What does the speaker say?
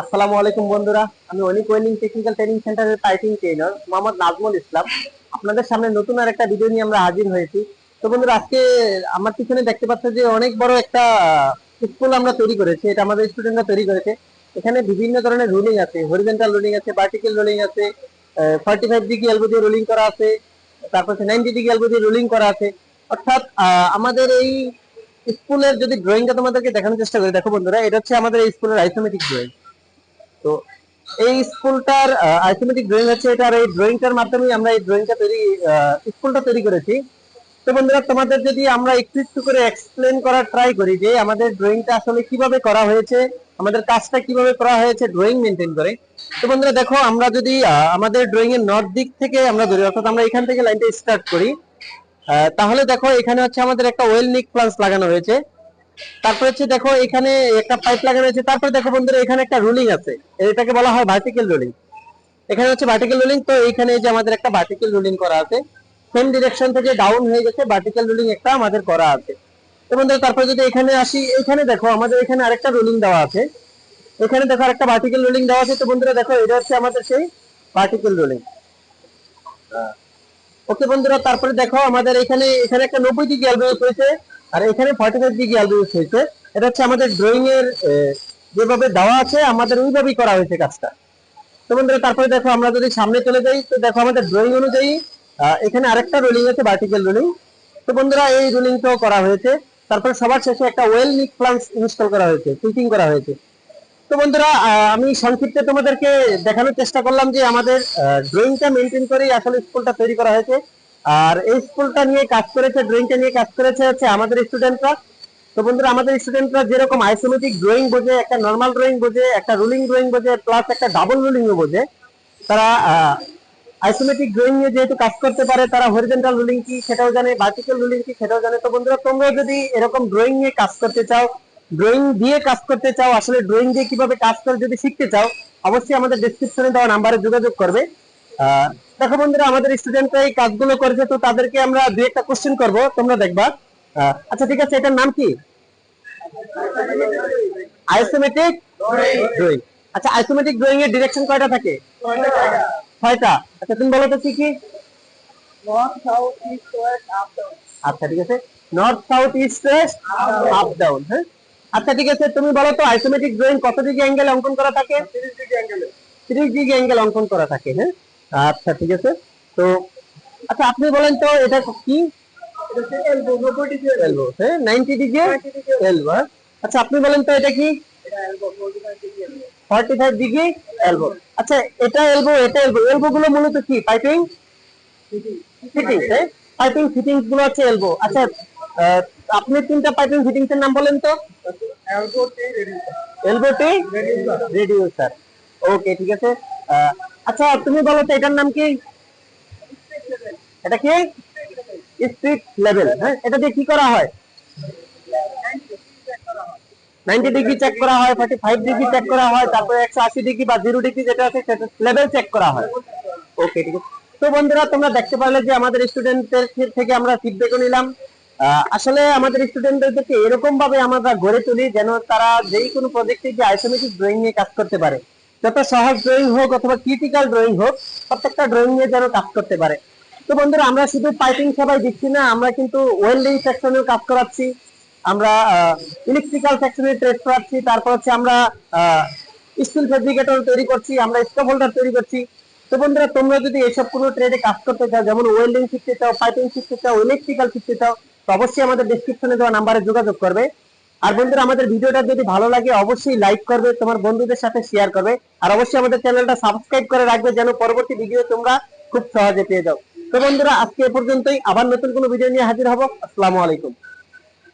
আসসালামু আলাইকুম বন্ধুরা। আমি অনিক ওয়েলিং টেকনিক্যাল ট্রেনিং সেন্টারের পাইপিং ট্রেনার মোহাম্মদ নাজমুল ইসলাম। আপনাদের সামনে নতুন আর একটা ভিডিও নিয়ে আমরা হাজির হয়েছি। তো বন্ধুরা, আজকে আমার পিছনে দেখতে পাচ্ছ যে অনেক বড় একটা স্কুল আমরা তৈরি করেছি। এটা আমাদের স্টুডেন্টরা তৈরি করেছে। এখানে বিভিন্ন ধরনের রুলিং আছে। হরিজেন্টাল রুলিং আছে ভার্টিক্যাল রুলিং আছে ফর্টি ফাইভ ডিগ্রি এলবো দিয়ে রোলিং করা আছে, তারপর নাইনটি ডিগ্রি এলবো দিয়ে রোলিং করা আছে। অর্থাৎ আমাদের এই স্কুলের যদি ড্রয়িংটা তোমাদেরকে দেখানোর চেষ্টা করি। দেখো বন্ধুরা, এটা হচ্ছে আমাদের এই স্কুলের আইসোমেটিক ড্রয়িং তো এই স্কুলটার আইসোমেটিক ড্রয়িং হচ্ছে এটার এই ড্রয়িংটার মাধ্যমে আমরা এই ড্রয়িংটা তৈরি স্কুলটা তৈরি করেছি। তো বন্ধুরা, তোমাদের যদি আমরা একটু একটু করে এক্সপ্লেন করার ট্রাই করি যে আমাদের ড্রয়িংটা আসলে কীভাবে করা হয়েছে, আমাদের কাজটা কীভাবে করা হয়েছে ড্রয়িং মেনটেন করে। তো বন্ধুরা, দেখো, আমরা যদি আমাদের ড্রয়িং এর নর্থ দিক থেকে আমরা ধরি, অর্থাৎ আমরা এখান থেকে লাইনটা স্টার্ট করি তাহলে দেখো, এখানে হচ্ছে আমাদের একটা ওয়েল নিক প্লাস লাগানো হয়েছে। তারপর হচ্ছে দেখো এখানে একটা পাইপ লাগানো হয়েছে তারপর দেখো বন্ধুরা এখানে একটা রুলিং আছে। এটাকে বলা হয় ভার্টিক্যাল রুলিং এখানে হচ্ছে ভার্টিক্যাল রুলিং তো এখানে যে আমাদের একটা ভার্টিক্যাল রুলিং করা আছে। সেম ডিরেকশন থেকে ডাউন হয়ে গেছে ভার্টিক্যাল রুলিং একটা আমাদের করা আছে। তো বন্ধুরা তারপর যদি এখানে আসি এখানে দেখো আমাদের এখানে আরেকটা রুলিং দেওয়া আছে। এখানে দেখো আরেকটা ভার্টিক্যাল রুলিং দেওয়া আছে। তো বন্ধুরা দেখো এটা হচ্ছে আমাদের সেই ভার্টিক্যাল রুলিং ওকে বন্ধুরা তারপরে দেখো আমাদের এখানে এখানে একটা নব্বই ডিগ্রি অ্যালবিউস হয়েছে আর এখানে ফর্টি ফাইভ ডিগ্রি অ্যালবিউস হয়েছে? এটা হচ্ছে আমাদের ড্রয়িং এর যেভাবে দেওয়া আছে, আমাদের ওইভাবেই করা হয়েছে কাজটা। তো বন্ধুরা, তারপরে দেখো, আমরা যদি সামনে চলে যাই, তো দেখো আমাদের ড্রয়িং অনুযায়ী এখানে আরেকটা রোলিং আছে ভার্টিক্যাল রোলিং তো বন্ধুরা, এই রোলিংটাও করা হয়েছে। তারপরে সবার শেষে একটা ওয়েল নিক প্লান্স ইনস্টল করা হয়েছে ফিটিং করা হয়েছে। তো বন্ধুরা আমি সংক্ষিপ্তে তোমাদেরকে দেখানোর চেষ্টা করলাম যে আমাদের ড্রয়িংটা মেনটেন করেই আসলে স্কুলটা তৈরি করা হয়েছে। আর এই স্কুলটা নিয়ে কাজ করেছে ড্রয়িংটা নিয়ে কাজ করেছে হচ্ছে আমাদের স্টুডেন্টরা তো বন্ধুরা, আমাদের স্টুডেন্টরা যেরকম আইসোমেটিক ড্রয়িং বোঝে, একটা নর্মাল ড্রয়িং বোঝে, একটা রুলিং ড্রয়িং বোঝে প্লাস একটা ডাবল রুলিং ও বোঝে, তারা আইসোমেটিক ড্রয়িং নিয়ে যেহেতু কাজ করতে পারে, তারা হরিজেন্টাল রুলিং কি, সেটাও জানে ভার্টিক্যাল রুলিং কি, সেটাও জানে। তো বন্ধুরা তোমরা যদি এরকম ড্রয়িং নিয়ে কাজ করতে চাও ড্রয়িং দিয়ে কাজ করতে চাও, আসলে ড্রয়িং দিয়ে কীভাবে কাজ করে যদি শিখতে চাও, অবশ্যই আমাদের ডেসক্রিপশনে দেওয়া নাম্বারে যোগাযোগ করবে। দেখো বন্ধুরা আমাদের স্টুডেন্টরা এই কাজগুলো করেছে তো তাদেরকে আমরা দুই একটা কোশ্চেন করব তোমরা দেখবা। আচ্ছা ঠিক আছে এটার নাম কি? আইসোমেটিক ড্রয়িং আচ্ছা আইসোমেটিক ড্রয়িং এর ডিরেকশন কয়টা থাকে? ছয়টা। আচ্ছা তুমি বলো তো কি কি? আচ্ছা ঠিক আছে। North south east west up down হ্যাঁ? আচ্ছা ঠিক আছে তুমি বলো তো আইসোমেট্রিক ড্রয়িং কত ডিগ্রি অ্যাঙ্গেল অঙ্কন করা থাকে? 30 ডিগ্রি অ্যাঙ্গেল 30 ডিগ্রি অ্যাঙ্গেল অঙ্কন করা থাকে হ্যাঁ? আচ্ছা ঠিক আছে। তো আচ্ছা আপনি বলেন তো এটা কি? 90 ডিগ্রি এলবো 90 ডিগ্রি এলবো আচ্ছা আপনি বলেন তো এটা কি? ফর্টি ফাইভ ডিগ্রি এলবো আচ্ছা এটা এলবো এটা এলবো এলবো গুলো মূলত কি? পাইপিং হ্যাঁ? পাইপিং ফিটিংসগুলো হচ্ছে এলবো আচ্ছা আপনি তিনটা পাইপিং ফিটিংস এর নাম বলেন তো। এলবো টি রেডিউসার ওকে ঠিক আছে। আচ্ছা তুমি বলো তো, এটার নাম কি? এটা কি? স্ট্রিট লেভেল হ্যাঁ? এটা দিয়ে কি করা হয়? 90 ডিগ্রি চেক করা হয় 45 ডিগ্রি চেক করা হয়, তারপরে 180 ডিগ্রি বা 0 ডিগ্রি যেটা আছে লেভেল চেক করা হয়। ওকে ঠিক আছে। তো বন্ধুরা, তোমরা দেখতে পারলে যে আমাদের স্টুডেন্টদের থেকে আমরা ফিডব্যাকও নিলাম। আসলে আমাদের স্টুডেন্টদেরকে এরকম ভাবে আমরা গড়ে তুলি যেন তারা যেই কোনো প্রজেক্টে যে আইসোমেটিক ড্রয়িং নিয়ে কাজ করতে পারে। যত সহজ ড্রয়িং হোক অথবা ক্রিটিক্যাল ড্রয়িং হোক, প্রত্যেকটা ড্রয়িং নিয়ে যেন কাজ করতে পারে। তো বন্ধুরা, আমরা শুধু পাইপিং সবাই দিচ্ছি না, আমরা কিন্তু ওয়েল্ডিং সেকশনেও কাজ করাচ্ছি, আমরা ইলেকট্রিক্যাল সেকশনে ট্রেড করাচ্ছি, তারপর হচ্ছে আমরা স্টিল ফেব্রিকেটর তৈরি করছি, আমরা স্টপ হোল্ডার তৈরি করছি। তো বন্ধুরা, তোমরা যদি এসব কোনো ট্রেডে কাজ করতে চাও, যেমন ওয়েল্ডিং শিখতে চাও পাইপিং শিখতে চাও ইলেকট্রিক্যাল শিখতে চাও, তো অবশ্যই আমাদের ডেসক্রিপশনে দেওয়া নাম্বারে যোগাযোগ করবে। আর বন্ধুরা, আমাদের ভিডিওটা যদি ভালো লাগে, অবশ্যই লাইক করবে, তোমার বন্ধুদের সাথে শেয়ার করবে। আর অবশ্যই আমাদের চ্যানেলটা সাবস্ক্রাইব করে রাখবে, যেন পরবর্তী ভিডিও তোমরা খুব সহজে পেয়ে যাও। তো বন্ধুরা, আজকে এ পর্যন্তই। আবার নতুন কোনো ভিডিও নিয়ে হাজির হব। আসসালামু আলাইকুম।